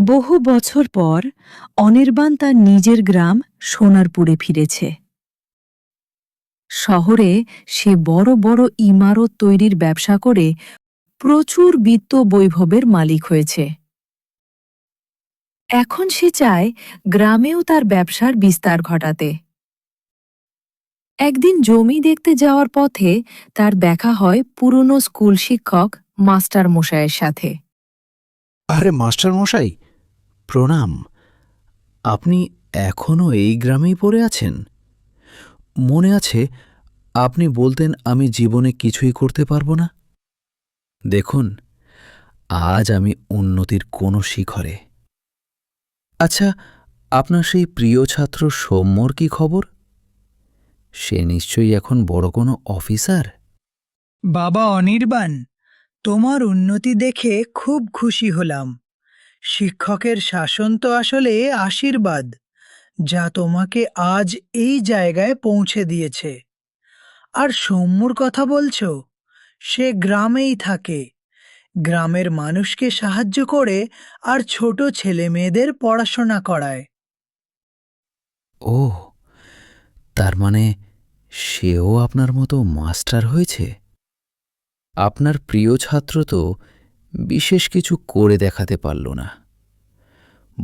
বহু বছর পর অনির্বাণ তার নিজের গ্রাম সোনারপুরে ফিরেছে। শহরে সে বড় বড় ইমারত তৈরির ব্যবসা করে প্রচুর বিত্ত বৈভবের মালিক হয়েছে। এখন সে চায় গ্রামেও তার ব্যবসার বিস্তার ঘটাতে। একদিন জমি দেখতে যাওয়ার পথে তার দেখা হয় পুরনো স্কুল শিক্ষক মাস্টার মশাইয়ের সাথে। আরে মাস্টার মশাই প্রণাম। আপনি এখনও এই গ্রামেই পড়ে আছেন? মনে আছে, আপনি বলতেন আমি জীবনে কিছুই করতে পারব না। দেখুন, আজ আমি উন্নতির কোনো শিখরে। আচ্ছা আপনার সেই প্রিয় ছাত্র সৌম্যর কি খবর? সে নিশ্চয়ই এখন বড় কোনো অফিসার? বাবা অনির্বাণ, তোমার উন্নতি দেখে খুব খুশি হলাম। শিক্ষকের শাসন তো আসলে আশীর্বাদ, যা তোমাকে আজ এই জায়গায় পৌঁছে দিয়েছে। আর সৌম্যর কথা বলছো? সে গ্রামেই থাকে। গ্রামের মানুষকে সাহায্য করে আর ছোট ছেলে মেয়েদের পড়াশোনা করায়। ও তার মানে সেও আপনার মতো মাস্টার হয়েছে? আপনার প্রিয় ছাত্র তো বিশেষ কিছু করে দেখাতে পারল না।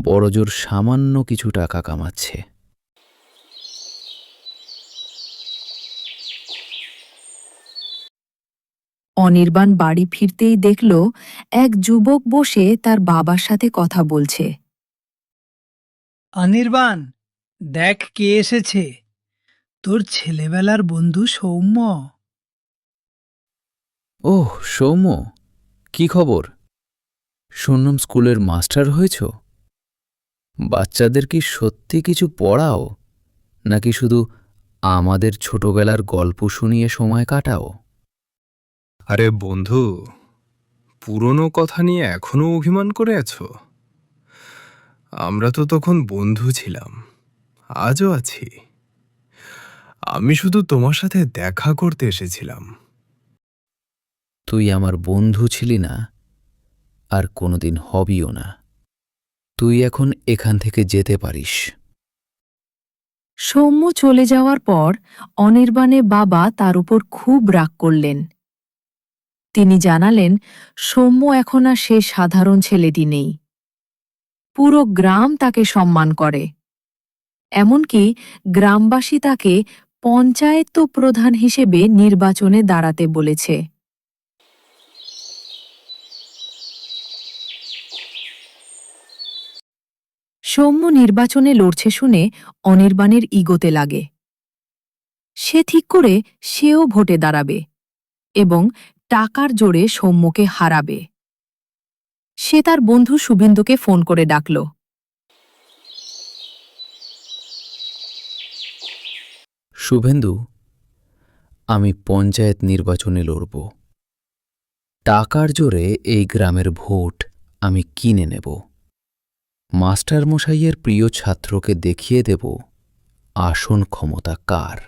বড়জোর সামান্য কিছু টাকা কামাচ্ছে। অনির্বাণ বাড়ি ফিরতেই দেখল এক যুবক বসে তার বাবার সাথে কথা বলছে। অনির্বাণ দেখ কে এসেছে। তোর ছেলেবেলার বন্ধু সৌম্য। ওহ সৌম্য। কি খবর? শুনলাম স্কুলের মাস্টার হয়েছ? বাচ্চাদের কি সত্যি কিছু পড়াও? নাকি শুধু আমাদের ছোটবেলার গল্প শুনিয়ে সময় কাটাও? আরে বন্ধু, পুরনো কথা নিয়ে এখনও অভিমান করে আছো? আমরা তো তখন বন্ধু ছিলাম, আজও আছি। আমি শুধু তোমার সাথে দেখা করতে এসেছিলাম। তুই আমার বন্ধু ছিলি না, আর কোনোদিন হবিও না। তুই এখন এখান থেকে যেতে পারিস। সৌম্য চলে যাওয়ার পর অনির্বাণে বাবা তার উপর খুব রাগ করলেন। তিনি জানালেন, সৌম্য এখন আর সে সাধারণ ছেলেটি নেই। পুরো গ্রাম তাকে সম্মান করে। এমনকি গ্রামবাসী তাকে পঞ্চায়েত প্রধান হিসেবে নির্বাচনে দাঁড়াতে বলেছে। সৌম্য নির্বাচনে লড়ছে শুনে অনির্বাণের ইগোতে লাগে। সে ঠিক করে সেও ভোটে দাঁড়াবে এবং টাকার জোরে সৌম্যকে হারাবে। সে তার বন্ধু শুভেন্দুকে ফোন করে ডাকল। শুভেন্দু, আমি পঞ্চায়েত নির্বাচনে লড়ব। টাকার জোরে এই গ্রামের ভোট আমি কিনে নেব। মাস্টার মশাইয়ের প্রিয় ছাত্রকে দেখিয়ে দেব আসন ক্ষমতা কার।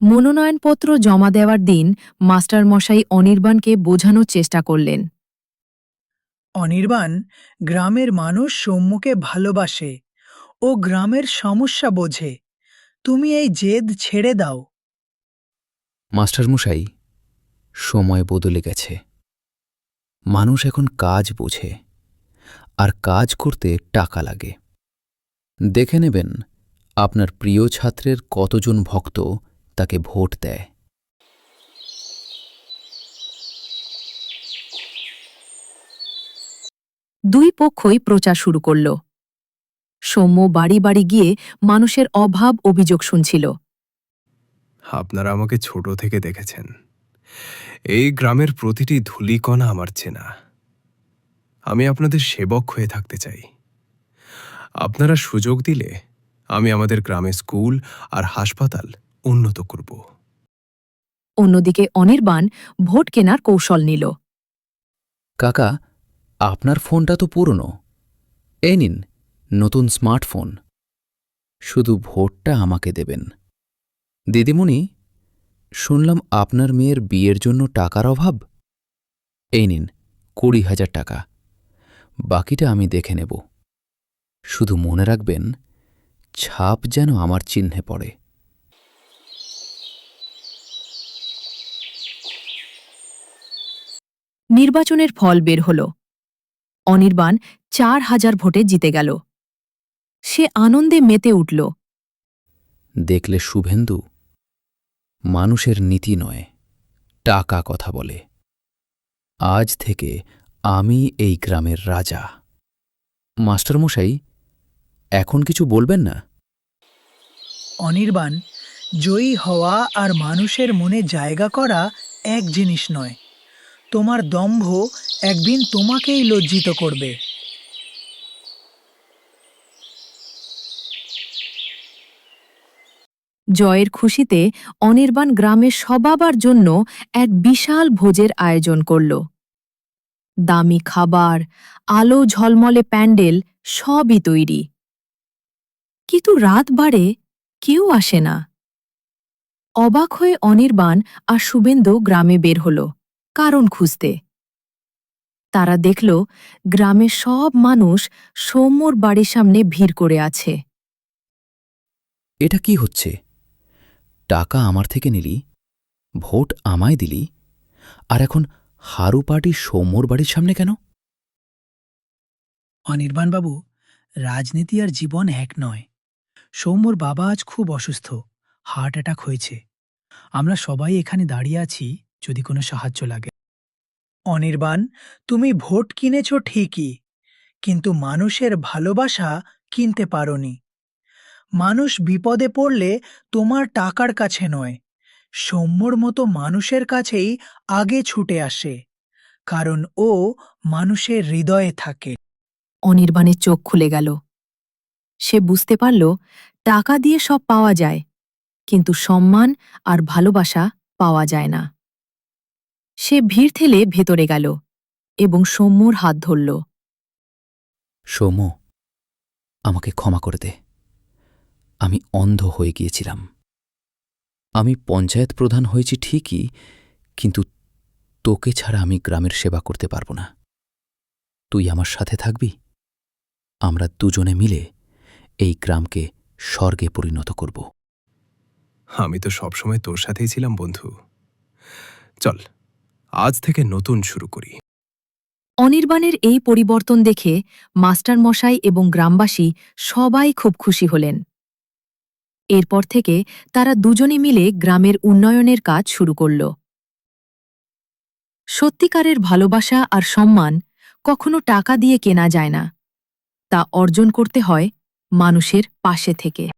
মনোনয়নপত্র জমা দেওয়ার দিন মাস্টারমশাই অনির্বাণকে বোঝানোর চেষ্টা করলেন। অনির্বাণ গ্রামের মানুষ সৌম্যকে ভালোবাসে ও গ্রামের সমস্যা বোঝে। তুমি এই জেদ ছেড়ে দাও। মাস্টারমশাই সময় বদলে গেছে। মানুষ এখন কাজ বোঝে আর কাজ করতে টাকা লাগে। দেখে নেবেন আপনার প্রিয় ছাত্রের কতজন ভক্ত তাকে ভোট দেয়। দুই পক্ষই প্রচার শুরু করল। সৌম্য বাড়ি বাড়ি গিয়ে মানুষের অভাব অভিযোগ শুনছিল। আপনারা আমাকে ছোট থেকে দেখেছেন। এই গ্রামের প্রতিটি ধূলিকণা আমার চেনা। আমি আপনাদের সেবক হয়ে থাকতে চাই। আপনারা সুযোগ দিলে আমি আমাদের গ্রামে স্কুল আর হাসপাতাল উন্নত করব। অন্যদিকে অনির্বাণ ভোট কেনার কৌশল নিল। কাকা আপনার ফোনটা তো পুরনো। এই নিন নতুন স্মার্টফোন। শুধু ভোটটা আমাকে দেবেন। দিদিমণি শুনলাম আপনার মেয়ের বিয়ের জন্য টাকার অভাব। এই নিন কুড়ি হাজার টাকা। বাকিটা আমি দেখে নেব। শুধু মনে রাখবেন ছাপ যেন আমার চিহ্নে পড়ে। নির্বাচনের ফল বের হল। অনির্বাণ চার হাজার ভোটে জিতে গেল। সে আনন্দে মেতে উঠল। দেখলে শুভেন্দু মানুষের নীতি নয়, টাকা কথা বলে। আজ থেকে আমি এই গ্রামের রাজা। মাস্টারমশাই, এখন কিছু বলবেন না? অনির্বাণ, জয়ী হওয়া আর মানুষের মনে জায়গা করা এক জিনিস নয়। তোমার দম্ভ একদিন তোমাকেই লজ্জিত করবে। জয়ের খুশিতে অনির্বাণ গ্রামের সবাবার জন্য এক বিশাল ভোজের আয়োজন করল। দামি খাবার, আলো ঝলমলে প্যান্ডেল, সবই তৈরি। কিন্তু রাত বাড়ে, কেউ আসে না। অবাক হয়ে অনির্বাণ আর শুভেন্দু গ্রামে বের হল, কারণ খুঁজতে। তারা দেখল, গ্রামের সব মানুষ সৌম্যর বাড়ির সামনে ভিড় করে আছে। এটা কি হচ্ছে? টাকা আমার থেকে নিলি, ভোট আমায় দিলি, আর এখন হারু পার্টি সৌম্যর বাড়ির সামনে কেন? অনির্বাণবাবু, রাজনীতি আর জীবন এক নয়। সৌম্যর বাবা আজ খুব অসুস্থ, হার্ট অ্যাটাক হয়েছে। আমরা সবাই এখানে দাঁড়িয়ে আছি, যদি কোনো সাহায্য লাগে। অনির্বাণ, তুমি ভোট কিনেছ ঠিকই, কিন্তু মানুষের ভালোবাসা কিনতে পারোনি। মানুষ বিপদে পড়লে তোমার টাকার কাছে নয় সৌম্যর মতো মানুষের কাছেই আগে ছুটে আসে কারণ ও মানুষের হৃদয়ে থাকে। অনির্বাণের চোখ খুলে গেল। সে বুঝতে পারল টাকা দিয়ে সব পাওয়া যায় কিন্তু সম্মান আর ভালোবাসা পাওয়া যায় না। সে ভিড় ঠেলে ভেতরে গেল এবং সৌম্যর হাত ধরল। সৌম্য আমাকে ক্ষমা করে দে। আমি অন্ধ হয়ে গিয়েছিলাম। আমি পঞ্চায়েত প্রধান হয়েছি ঠিকই কিন্তু তোকে ছাড়া আমি গ্রামের সেবা করতে পারব না। তুই আমার সাথে থাকবি? আমরা দুজনে মিলে এই গ্রামকে স্বর্গে পরিণত করব। আমি তো সবসময় তোর সাথেই ছিলাম বন্ধু। চল আজ থেকে নতুন শুরু করি। অনির্বাণের এই পরিবর্তন দেখে মাস্টারমশাই এবং গ্রামবাসী সবাই খুব খুশি হলেন। এরপর থেকে তারা দুজনে মিলে গ্রামের উন্নয়নের কাজ শুরু করল। সত্যিকারের ভালোবাসা আর সম্মান কখনো টাকা দিয়ে কেনা যায় না। তা অর্জন করতে হয় মানুষের পাশে থেকে।